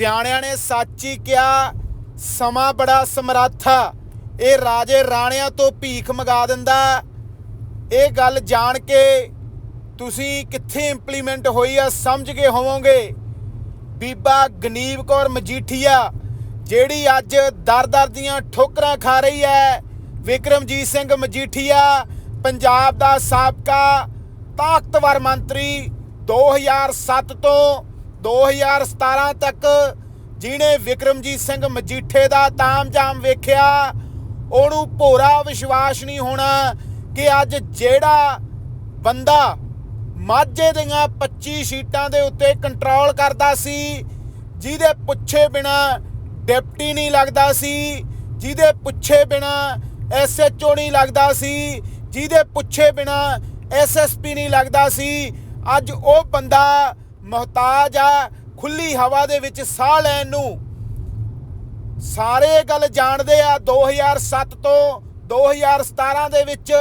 ਸਿਆਣਿਆਂ ਨੇ ਸੱਚ ਹੀ ਕਿਹਾ, ਸਮਾਂ ਬੜਾ ਸਮਰੱਥ ਆ ਇਹ ਰਾਜੇ ਰਾਣਿਆਂ ਤੋਂ ਭੀਖ ਮੰਗਾ ਦਿੰਦਾ ਇਹ ਗੱਲ ਜਾਣ ਕੇ ਤੁਸੀਂ ਕਿੱਥੇ ਇੰਪਲੀਮੈਂਟ ਹੋਈ ਆ, ਸਮਝ ਕੇ ਹੋਵੋਗੇ। ਬੀਬਾ ਗਨੀਵ ਕੌਰ ਮਜੀਠੀਆ, ਜਿਹੜੀ ਅੱਜ ਦਰ-ਦਰ ਦੀਆਂ ਠੋਕਰਾਂ ਖਾ ਰਹੀ ਹੈ, ਵਿਕਰਮਜੀਤ ਸਿੰਘ ਮਜੀਠੀਆ, ਪੰਜਾਬ ਦਾ ਸਾਬਕਾ ਤਾਕਤਵਰ ਮੰਤਰੀ 2007 ਤੋਂ 2017 ਤੱਕ ਜਿਹਨੇ ਵਿਕਰਮਜੀਤ ਸਿੰਘ ਮਜੀਠੇ ਦਾ ਤਾਮਝਾਮ ਵੇਖਿਆ, ਉਹਨੂੰ ਭੋਰਾ ਵਿਸ਼ਵਾਸ ਨਹੀਂ ਹੋਣਾ ਕਿ ਅੱਜ ਜਿਹੜਾ ਬੰਦਾ ਮਾਝੇ ਦੀਆਂ 25 ਸੀਟਾਂ ਦੇ ਉੱਤੇ ਕੰਟਰੋਲ ਕਰਦਾ ਸੀ, ਜਿਹਦੇ ਪੁੱਛੇ ਬਿਨਾ ਡਿਪਟੀ ਨਹੀਂ ਲੱਗਦਾ ਸੀ, ਜਿਹਦੇ ਪੁੱਛੇ ਬਿਨਾ ਐਸਐਚਓ ਨਹੀਂ ਲੱਗਦਾ ਸੀ, ਜਿਹਦੇ ਪੁੱਛੇ ਬਿਨਾ ਐਸਐਸਪੀ ਨਹੀਂ ਲੱਗਦਾ ਸੀ, ਅੱਜ ਉਹ ਬੰਦਾ ਮੁਹਤਾਜ ਆ, ਖੁੱਲੀ ਹਵਾ ਦੇ ਵਿੱਚ ਸਾਹ ਲੈਣ ਨੂੰ। ਸਾਰੇ ਗੱਲ ਜਾਣਦੇ ਆ 2007 ਤੋਂ 2017 ਦੇ ਵਿੱਚ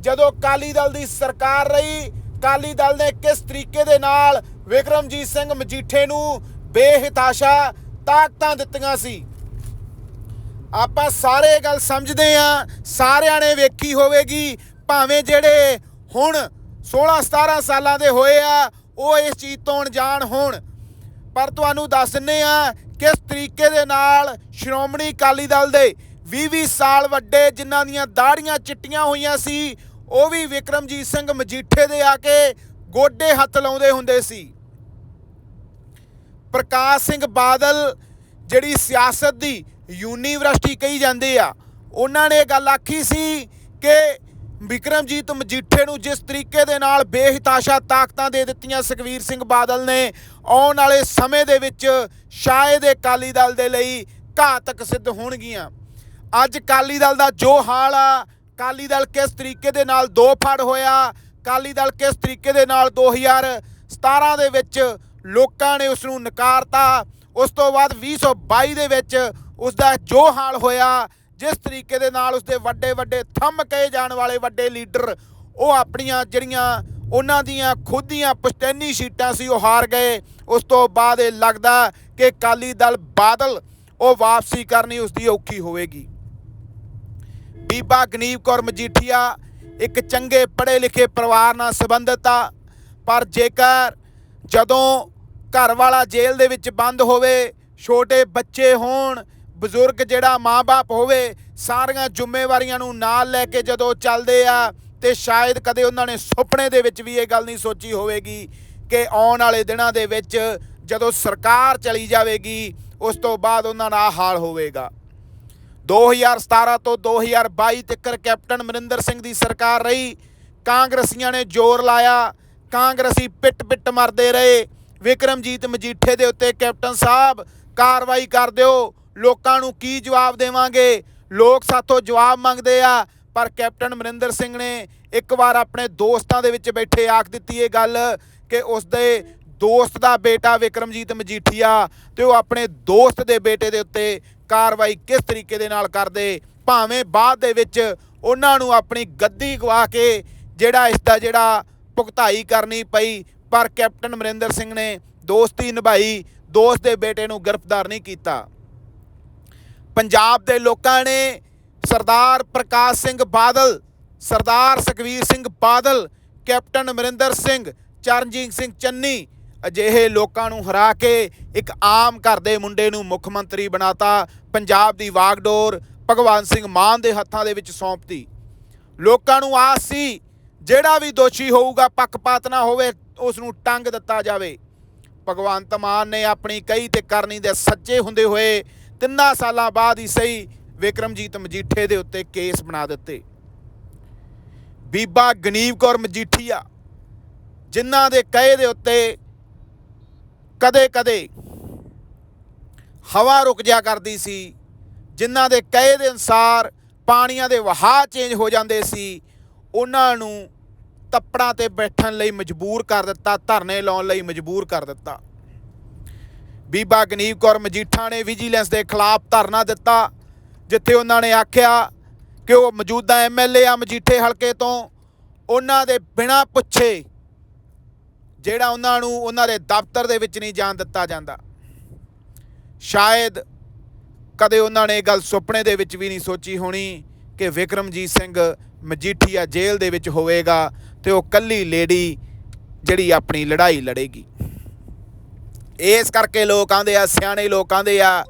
ਜਦੋਂ ਕਾਲੀ ਦਲ ਦੀ ਸਰਕਾਰ ਰਹੀ ਕਾਲੀ ਦਲ ਨੇ ਕਿਸ ਤਰੀਕੇ ਦੇ ਨਾਲ ਵਿਕਰਮਜੀਤ ਸਿੰਘ ਮਜੀਠੇ ਨੂੰ ਬੇਹਿਤਾਸ਼ਾ ਤਾਕਤਾਂ ਦਿੱਤੀਆਂ ਸੀ? ਆਪਾਂ ਸਾਰੇ ਗੱਲ ਸਮਝਦੇ ਆ, ਸਾਰਿਆਂ ਨੇ ਵੇਖੀ ਹੋਵੇਗੀ, ਭਾਵੇਂ ਜਿਹੜੇ ਹੁਣ 16 17 ਸਾਲਾਂ ਦੇ ਹੋਏ ਆ ਉਹ ਇਸ ਚੀਜ਼ ਤੋਂ ਅਣਜਾਣ ਹੋਣ। ਪਰ ਤੁਹਾਨੂੰ ਦੱਸ ਦਿੰਨੇ ਆ, ਕਿਸ ਤਰੀਕੇ ਦੇ ਨਾਲ ਸ਼੍ਰੋਮਣੀ ਅਕਾਲੀ ਦਲ ਦੇ 20-20 ਸਾਲ ਵੱਡੇ ਜਿਨ੍ਹਾਂ ਦੀਆਂ ਦਾੜੀਆਂ ਚਿੱਟੀਆਂ ਹੋਈਆਂ ਸੀ, ਉਹ ਵੀ ਵਿਕਰਮਜੀਤ ਸਿੰਘ ਮਜੀਠੇ ਦੇ ਆ ਕੇ ਗੋਡੇ ਹੱਥ ਲਾਉਂਦੇ ਹੁੰਦੇ ਸੀ। ਪ੍ਰਕਾਸ਼ ਸਿੰਘ ਬਾਦਲ, ਜਿਹੜੀ ਸਿਆਸਤ ਦੀ ਯੂਨੀਵਰਸਿਟੀ ਕਹੀ ਜਾਂਦੀ ਆ, ਉਹਨਾਂ ਨੇ ਇਹ ਗੱਲ ਆਖੀ ਸੀ ਕਿ ਵਿਕਰਮਜੀਤ ਮਜੀਠੇ ਨੂੰ ਜਿਸ ਤਰੀਕੇ ਦੇ ਨਾਲ ਬੇਹਿਤਾਸ਼ਾ ਤਾਕਤਾਂ ਦੇ ਦਿੱਤੀਆਂ ਸੁਖਵੀਰ ਸਿੰਘ ਬਾਦਲ ਨੇ, ਆਉਣ ਵਾਲੇ ਸਮੇਂ ਦੇ ਵਿੱਚ ਸ਼ਾਇਦ ਅਕਾਲੀ ਦਲ ਦੇ ਲਈ ਘਾਤਕ ਸਿੱਧ ਹੋਣਗੀਆਂ। ਅੱਜ ਅਕਾਲੀ ਦਲ ਦਾ ਜੋ ਹਾਲ ਆ, ਅਕਾਲੀ ਦਲ ਕਿਸ ਤਰੀਕੇ ਦੇ ਨਾਲ ਦੋ ਫੜ ਹੋਇਆ, ਅਕਾਲੀ ਦਲ ਕਿਸ ਤਰੀਕੇ ਦੇ ਨਾਲ 2017 ਦੇ ਵਿੱਚ ਲੋਕਾਂ ਨੇ ਉਸ ਨੂੰ ਨਕਾਰਤਾ, ਉਸ ਤੋਂ ਬਾਅਦ 2022 ਦੇ ਵਿੱਚ ਉਸ ਦਾ ਜੋ ਹਾਲ ਹੋਇਆ ਜਿਸ ਤਰੀਕੇ ਦੇ ਨਾਲ ਉਸਦੇ ਵੱਡੇ ਵੱਡੇ ਥੰਮ ਕਹੇ ਜਾਣ ਵਾਲੇ ਵੱਡੇ ਲੀਡਰ, ਉਹ ਆਪਣੀਆਂ ਜਿਹੜੀਆਂ ਉਹਨਾਂ ਦੀਆਂ ਖੁਦ ਦੀਆਂ ਪੁਸ਼ਤੈਨੀ ਸੀਟਾਂ ਸੀ, ਉਹ ਹਾਰ ਗਏ। ਉਸ ਤੋਂ ਬਾਅਦ ਇਹ ਲੱਗਦਾ ਕਿ ਅਕਾਲੀ ਦਲ ਬਾਦਲ, ਉਹ ਵਾਪਸੀ ਕਰਨੀ ਉਸ ਦੀ ਔਖੀ ਹੋਵੇਗੀ। ਬੀਬਾ ਗਨੀਵ ਕੌਰ ਮਜੀਠੀਆ ਇੱਕ ਚੰਗੇ ਪੜ੍ਹੇ ਲਿਖੇ ਪਰਿਵਾਰ ਨਾਲ ਸੰਬੰਧਿਤ ਆ, ਪਰ ਜੇਕਰ ਜਦੋਂ ਘਰ ਵਾਲਾ ਜੇਲ੍ਹ ਦੇ ਵਿੱਚ ਬੰਦ ਹੋਵੇ, ਛੋਟੇ ਬੱਚੇ ਹੋਣ ਬਜ਼ੁਰਗ ਜਿਹੜਾ ਮਾਂ-ਬਾਪ ਹੋਵੇ, ਸਾਰੀਆਂ ਜ਼ਿੰਮੇਵਾਰੀਆਂ ਨੂੰ ਨਾਲ ਲੈ ਕੇ ਜਦੋਂ ਚੱਲਦੇ ਆ, ਤੇ ਸ਼ਾਇਦ ਕਦੇ ਉਹਨਾਂ ਨੇ ਸੁਪਨੇ ਦੇ ਵਿੱਚ ਵੀ ਇਹ ਗੱਲ ਨਹੀਂ ਸੋਚੀ ਹੋਵੇਗੀ ਕਿ ਆਉਣ ਵਾਲੇ ਦਿਨਾਂ ਦੇ ਵਿੱਚ ਜਦੋਂ ਸਰਕਾਰ ਚਲੀ ਜਾਵੇਗੀ, ਉਸ ਤੋਂ ਬਾਅਦ ਉਹਨਾਂ ਦਾ ਹਾਲ ਹੋਵੇਗਾ। 2017 ਤੋਂ 2022 ਤੱਕ ਕੈਪਟਨ ਅਮਰਿੰਦਰ ਸਿੰਘ ਦੀ ਸਰਕਾਰ ਰਹੀ। ਕਾਂਗਰਸੀਆਂ ਨੇ ਜ਼ੋਰ ਲਾਇਆ। ਕਾਂਗਰਸੀ ਪਿੱਟ ਪਿੱਟ ਮਰਦੇ ਰਹੇ। ਵਿਕਰਮਜੀਤ ਮਜੀਠੇ ਦੇ ਉੱਤੇ ਕੈਪਟਨ ਸਾਹਿਬ, ਕਾਰਵਾਈ ਕਰ ਦਿਓ। ਲੋਕਾਂ ਨੂੰ ਕੀ ਜਵਾਬ ਦੇਵਾਂਗੇ? ਲੋਕ ਸਾਥੋਂ ਜਵਾਬ ਮੰਗਦੇ ਆ, ਪਰ ਕੈਪਟਨ ਅਮਰਿੰਦਰ ਸਿੰਘ ਨੇ ਇੱਕ ਵਾਰ ਆਪਣੇ ਦੋਸਤਾਂ ਦੇ ਵਿੱਚ ਬੈਠੇ ਆਖ ਦਿੱਤੀ ਇਹ ਗੱਲ ਕਿ ਉਸ ਦੇ ਦੋਸਤ ਦਾ ਬੇਟਾ ਵਿਕਰਮਜੀਤ ਮਜੀਠੀਆ ਤੇ ਉਹ ਆਪਣੇ ਦੋਸਤ ਦੇ ਬੇਟੇ ਦੇ ਉੱਤੇ ਕਾਰਵਾਈ ਕਿਸ ਤਰੀਕੇ ਦੇ ਨਾਲ ਕਰਦੇ? ਭਾਵੇਂ ਬਾਅਦ ਦੇ ਵਿੱਚ ਉਹਨਾਂ ਨੂੰ ਆਪਣੀ ਗੱਦੀ ਗਵਾ ਕੇ ਜਿਹੜਾ ਇਸ ਦਾ ਜਿਹੜਾ ਭੁਗਤਾਈ ਕਰਨੀ ਪਈ, ਪਰ ਕੈਪਟਨ ਅਮਰਿੰਦਰ ਸਿੰਘ ਨੇ ਦੋਸਤੀ ਨਿਭਾਈ, ਦੋਸਤ ਦੇ ਬੇਟੇ ਨੂੰ ਗ੍ਰਿਫਤਾਰ ਨਹੀਂ ਕੀਤਾ। ਪੰਜਾਬ ਦੇ ਲੋਕਾਂ ਨੇ ਸਰਦਾਰ ਪ੍ਰਕਾਸ਼ ਸਿੰਘ ਬਾਦਲ, ਸਰਦਾਰ ਸੁਖਵੀਰ ਸਿੰਘ ਬਾਦਲ, ਕੈਪਟਨ ਅਮਰਿੰਦਰ ਸਿੰਘ, ਚਰਨਜੀਤ ਸਿੰਘ ਚੰਨੀ ਅਜਿਹੇ ਲੋਕਾਂ ਨੂੰ ਹਰਾ ਕੇ ਇੱਕ ਆਮ ਘਰ ਦੇ ਮੁੰਡੇ ਨੂੰ ਮੁੱਖ ਮੰਤਰੀ ਬਣਾਤਾ, ਪੰਜਾਬ ਦੀ ਵਾਗਡੋਰ ਭਗਵਾਨ ਸਿੰਘ ਮਾਨ ਦੇ ਹੱਥਾਂ ਦੇ ਵਿੱਚ ਸੌਂਪਤੀ। ਲੋਕਾਂ ਨੂੰ ਆਸ ਸੀ, ਜਿਹੜਾ ਵੀ ਦੋਸ਼ੀ ਹੋਊਗਾ, ਪੱਖਪਾਤ ਨਾ ਹੋਵੇ ਉਸ ਨੂੰ ਟੰਗ ਦਿੱਤਾ ਜਾਵੇ। ਭਗਵੰਤ ਮਾਨ ਨੇ ਆਪਣੀ ਕਈ ਤੇ ਕਰਨੀ ਦੇ ਸੱਚੇ ਹੁੰਦੇ ਹੋਏ ਤਿੰਨਾਂ ਸਾਲਾਂ ਬਾਅਦ ਹੀ ਸਹੀ ਵਿਕਰਮਜੀਤ ਮਜੀਠੇ ਦੇ ਉੱਤੇ ਕੇਸ ਬਣਾ ਦਿੱਤੇ। ਬੀਬਾ ਗਨੀਵ ਕੌਰ ਮਜੀਠੀਆ, ਜਿਨ੍ਹਾਂ ਦੇ ਕਹੇ ਦੇ ਉੱਤੇ ਕਦੇ-ਕਦੇ ਹਵਾ ਰੁਕ ਜਾ ਕਰਦੀ ਸੀ, ਜਿਨ੍ਹਾਂ ਦੇ ਕਹੇ ਦੇ ਅਨਸਾਰ ਪਾਣੀਆਂ ਦੇ ਵਹਾਅ ਚੇਂਜ ਹੋ ਜਾਂਦੇ ਸੀ, ਉਹਨਾਂ ਨੂੰ ਤੱਪੜਾਂ ਤੇ ਬੈਠਣ ਲਈ ਮਜਬੂਰ ਕਰ ਦਿੱਤਾ, ਧਰਨੇ ਲਾਉਣ ਲਈ ਮਜਬੂਰ ਕਰ ਦਿੱਤਾ। ਬੀਬਾ ਗਨੀਵ ਕੌਰ ਮਜੀਠਾ ਨੇ ਵਿਜੀਲੈਂਸ ਦੇ ਖਿਲਾਫ ਧਰਨਾ ਦਿੱਤਾ, ਜਿੱਥੇ ਉਹਨਾਂ ਨੇ ਆਖਿਆ ਕਿ ਉਹ ਮੌਜੂਦਾ ਐਮਐਲਏ ਆ ਮਜੀਠੇ ਹਲਕੇ ਤੋਂ। ਉਹਨਾਂ ਦੇ ਬਿਨਾਂ ਪੁੱਛੇ ਜਿਹੜਾ ਉਹਨਾਂ ਨੂੰ ਉਹਨਾਂ ਦੇ ਦਫ਼ਤਰ ਦੇ ਵਿੱਚ ਨਹੀਂ ਜਾਣ ਦਿੱਤਾ ਜਾਂਦਾ। ਸ਼ਾਇਦ ਕਦੇ ਉਹਨਾਂ ਨੇ ਇਹ ਗੱਲ ਸੁਪਨੇ ਦੇ ਵਿੱਚ ਵੀ ਨਹੀਂ ਸੋਚੀ ਹੋਣੀ ਕਿ ਵਿਕਰਮਜੀਤ ਸਿੰਘ ਮਜੀਠੀਆ ਜੇਲ੍ਹ ਦੇ ਵਿੱਚ ਹੋਵੇਗਾ ਤੇ ਉਹ ਕੱਲੀ ਲੇਡੀ ਜਿਹੜੀ ਆਪਣੀ ਲੜਾਈ ਲੜੇਗੀ। ਇਸ ਕਰਕੇ ਲੋਕ ਆਂਦੇ ਆ, ਸਿਆਣੇ ਲੋਕ ਆਂਦੇ ਆ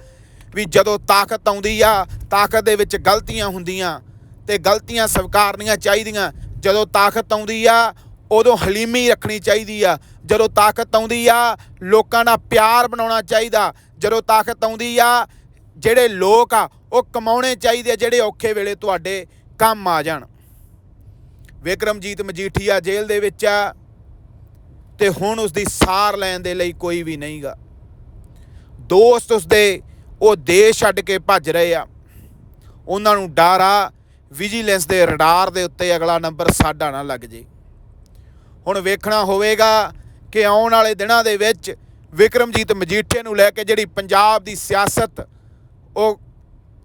ਵੀ ਜਦੋਂ ਤਾਕਤ ਆਉਂਦੀ ਆ, ਤਾਕਤ ਦੇ ਵਿੱਚ ਗਲਤੀਆਂ ਹੁੰਦੀਆਂ ਤੇ ਗਲਤੀਆਂ ਸਵੀਕਾਰਨੀਆਂ ਚਾਹੀਦੀਆਂ। ਜਦੋਂ ਤਾਕਤ ਆਉਂਦੀ ਆ, ਉਦੋਂ ਹਲੀਮੀ ਰੱਖਣੀ ਚਾਹੀਦੀ ਆ। ਜਦੋਂ ਤਾਕਤ ਆਉਂਦੀ ਆ, ਲੋਕਾਂ ਨਾਲ ਪਿਆਰ ਬਣਾਉਣਾ ਚਾਹੀਦਾ। ਜਦੋਂ ਤਾਕਤ ਆਉਂਦੀ ਆ, ਜਿਹੜੇ ਲੋਕ ਆ, ਉਹ ਕਮਾਉਣੇ ਚਾਹੀਦੇ ਆ, ਜਿਹੜੇ ਔਖੇ ਵੇਲੇ ਤੁਹਾਡੇ ਕੰਮ ਆ ਜਾਣ। ਵਿਕਰਮਜੀਤ ਮਜੀਠੀਆ ਜੇਲ੍ਹ ਦੇ ਵਿੱਚ ਆ। ਤੇ ਹੁਣ ਉਸ ਦੀ ਸਾਰ ਲੈਣ ਦੇ ਲਈ ਕੋਈ ਵੀ ਨਹੀਂਗਾ। ਦੋਸਤ ਉਸਦੇ, ਉਹ ਦੇਸ਼ ਛੱਡ ਕੇ ਭੱਜ ਰਹੇ ਆ। ਉਹਨਾਂ ਨੂੰ ਡਰ ਆ ਵਿਜੀਲੈਂਸ ਦੇ ਰਡਾਰ ਦੇ ਉੱਤੇ ਅਗਲਾ ਨੰਬਰ ਸਾਡਾ ਨਾ ਲੱਗ ਜੇ। ਹੁਣ ਵੇਖਣਾ ਹੋਵੇਗਾ ਕਿ ਆਉਣ ਵਾਲੇ ਦਿਨਾਂ ਦੇ ਵਿੱਚ ਵਿਕਰਮਜੀਤ ਮਜੀਠੇ ਨੂੰ ਲੈ ਕੇ ਜਿਹੜੀ ਪੰਜਾਬ ਦੀ ਸਿਆਸਤ, ਉਹ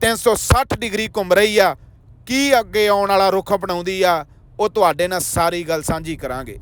360 ਡਿਗਰੀ ਘੁੰਮ ਰਹੀ ਆ, ਕੀ ਅੱਗੇ ਆਉਣ ਵਾਲਾ ਰੁਖ ਅਪਣਾਉਂਦੀ ਆ, ਉਹ ਤੁਹਾਡੇ ਨਾਲ ਸਾਰੀ ਗੱਲ ਸਾਂਝੀ ਕਰਾਂਗੇ।